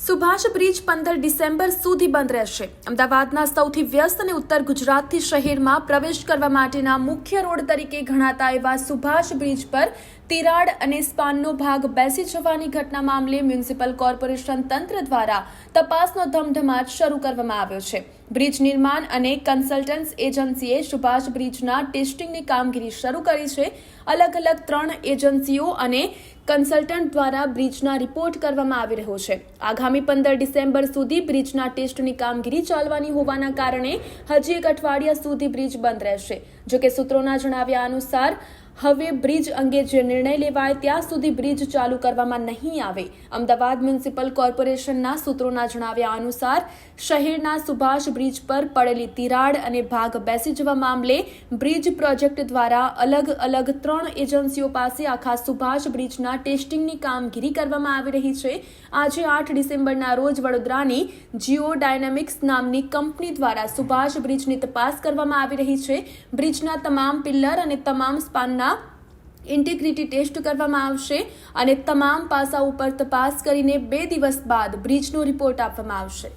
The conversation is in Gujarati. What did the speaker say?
સુભાષ બ્રિજ પંદર ડિસેમ્બર સુધી બંધ રહેશે. અમદાવાદના સૌથી વ્યસ્ત અને ઉત્તર ગુજરાતથી શહેરમાં પ્રવેશ કરવા માટેના મુખ્ય રોડ તરીકે ગણાતા એવા સુભાષ બ્રિજ પર તિરાડ અને સ્પાનનો ભાગ બેસી જવાની ઘટના મામલે મ્યુનિસિપલ કોર્પોરેશન તંત્ર દ્વારા તપાસનો ધમધમાટ શરૂ કરવામાં આવ્યો છે. બ્રિજ નિર્માણ અને કન્સલ્ટન્સ એજન્સીએ સુભાષ બ્રિજના ટેસ્ટિંગની કામગીરી શરૂ કરી છે. અલગ અલગ ત્રણ એજન્સીઓ અને કન્સલ્ટન્ટ દ્વારા બ્રિજના રિપોર્ટ કરવામાં આવી રહ્યો છે. આગામી પંદર ડિસેમ્બર સુધી બ્રિજના ટેસ્ટની કામગીરી ચાલવાની હોવાના કારણે હજી એક અઠવાડિયા સુધી બ્રિજ બંધ રહેશે. જોકે સૂત્રોના જણાવ્યા અનુસાર હવે બ્રિજ અંગે જે નિર્ણય લેવાય ત્યાં સુધી બ્રિજ ચાલુ કરવામાં નહીં આવે. અમદાવાદ મ્યુનિસિપલ કોર્પોરેશનના સૂત્રોના જણાવ્યા અનુસાર, શહેરના સુભાષ બ્રિજ પર પડેલી તિરાડ અને ભાગ બેસી જવા મામલે બ્રિજ પ્રોજેક્ટ દ્વારા અલગ અલગ ત્રણ એજન્સીઓ પાસે આખા સુભાષ બ્રિજના ટેસ્ટિંગની કામગીરી કરવામાં આવી રહી છે. આજે આઠ ડિસેમ્બરના રોજ વડોદરાની જીઓ ડાયનેમિક્સ નામની કંપની દ્વારા સુભાષ બ્રિજની તપાસ કરવામાં આવી રહી છે. બ્રિજના તમામ પિલ્લર અને તમામ સ્પાનના ઇન્ટિગ્રિટી ટેસ્ટ કરવામાં આવશે અને તમામ પાસા ઉપર તપાસ કરીને બે દિવસ બાદ બ્રિજનો રિપોર્ટ આપવામાં આવશે.